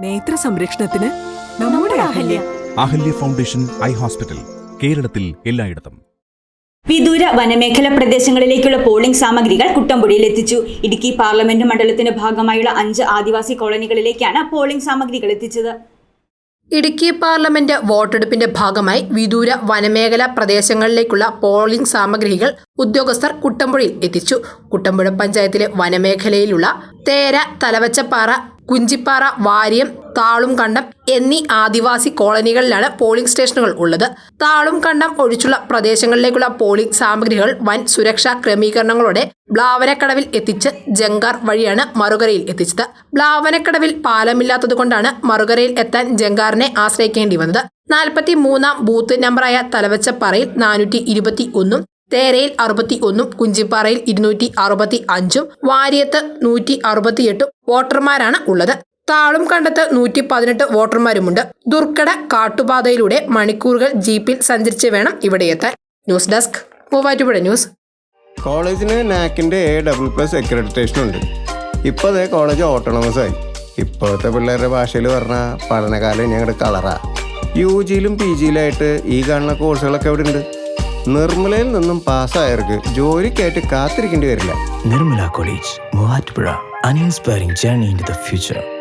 നേത്ര സംരക്ഷണത്തിന് നമ്മുടെ Ahalya. Ahalya. Foundation eye hospital കേരളത്തിൽ എല്ലായിടത്തും. വിദൂര വനമേഖല പ്രദേശങ്ങളിലേക്കുള്ള പോളിംഗ് സാമഗ്രികൾ കുട്ടമ്പുടിയിൽ എത്തിച്ചു. ഇടുക്കി പാർലമെന്റ് മണ്ഡലത്തിന്റെ ഭാഗമായുള്ള അഞ്ച് ആദിവാസി കോളനികളിലേക്കാണ് പോളിംഗ് സാമഗ്രികൾ എത്തിച്ചത്. ഇടുക്കി പാർലമെന്റ് വോട്ടെടുപ്പിന്റെ ഭാഗമായി വിദൂര വനമേഖല പ്രദേശങ്ങളിലേക്കുള്ള പോളിംഗ് സാമഗ്രികൾ ഉദ്യോഗസ്ഥർ കുട്ടമ്പുഴയിൽ എത്തിച്ചു. കുട്ടമ്പുഴ പഞ്ചായത്തിലെ വനമേഖലയിലുള്ള തേര തലവച്ചപ്പാറ കുഞ്ചിപ്പാറ വാര്യം താളും കണ്ടം എന്നീ ആദിവാസി കോളനികളിലാണ് പോളിംഗ് സ്റ്റേഷനുകൾ ഉള്ളത്. താളും കണ്ടം ഒഴിച്ചുള്ള പ്രദേശങ്ങളിലേക്കുള്ള പോളിംഗ് സാമഗ്രികൾ വൻ സുരക്ഷാ ക്രമീകരണങ്ങളോടെ ബ്ലാവനക്കടവിൽ എത്തിച്ച് ജങ്കാർ വഴിയാണ് മറുകരയിൽ എത്തിച്ചത്. ബ്ലാവനക്കടവിൽ പാലമില്ലാത്തതുകൊണ്ടാണ് മറുകരയിൽ എത്താൻ ജങ്കാറിനെ ആശ്രയിക്കേണ്ടി വന്നത്. നാൽപ്പത്തി മൂന്നാം ബൂത്ത് നമ്പറായ തലവച്ചപ്പാറയിൽ നാനൂറ്റി ഇരുപത്തി ഒന്നും തേരയിൽ അറുപത്തി ഒന്നും കുഞ്ചിപ്പാറയിൽ ഇരുന്നൂറ്റി അറുപത്തി അഞ്ചും വാര്യത്ത് നൂറ്റി അറുപത്തി എട്ടും വോട്ടർമാരാണ് ഉള്ളത്. താളും കണ്ടത്ത് നൂറ്റി പതിനെട്ട് വോട്ടർമാരുമുണ്ട്. ദുർഘട കാട്ടുപാതയിലൂടെ മണിക്കൂറുകൾ ജീപ്പിൽ സഞ്ചരിച്ച് വേണം ഇവിടെ എത്താൻ. News desk Muvattupuzha news. കോളേജിന് നാക്കിന്റെ എ ഡബിൾ പ്ലസ് അക്രഡിറ്റേഷൻ ഉണ്ട്. ഇപ്പോൾ അതേ കോളേജ് ഓട്ടോണമസ് ആയി. ഇപ്പോഴത്തെ പിള്ളേരുടെ ഭാഷയിൽ പറഞ്ഞാൽ പഠനകാലം ഞങ്ങളുടെ കളറാ. യു ജിയിലും പി ജിയിലായിട്ട് ഈ കാണുന്ന കോഴ്സുകളൊക്കെ അവിടെ ഉണ്ട് നിർമ്മലയിൽ നിന്നും പാസ്സായവർക്ക് ജോലിക്കായിട്ട് കാത്തിരിക്കേണ്ടി വരില്ല. Nirmala college Muvattupuzha. An inspiring journey in the future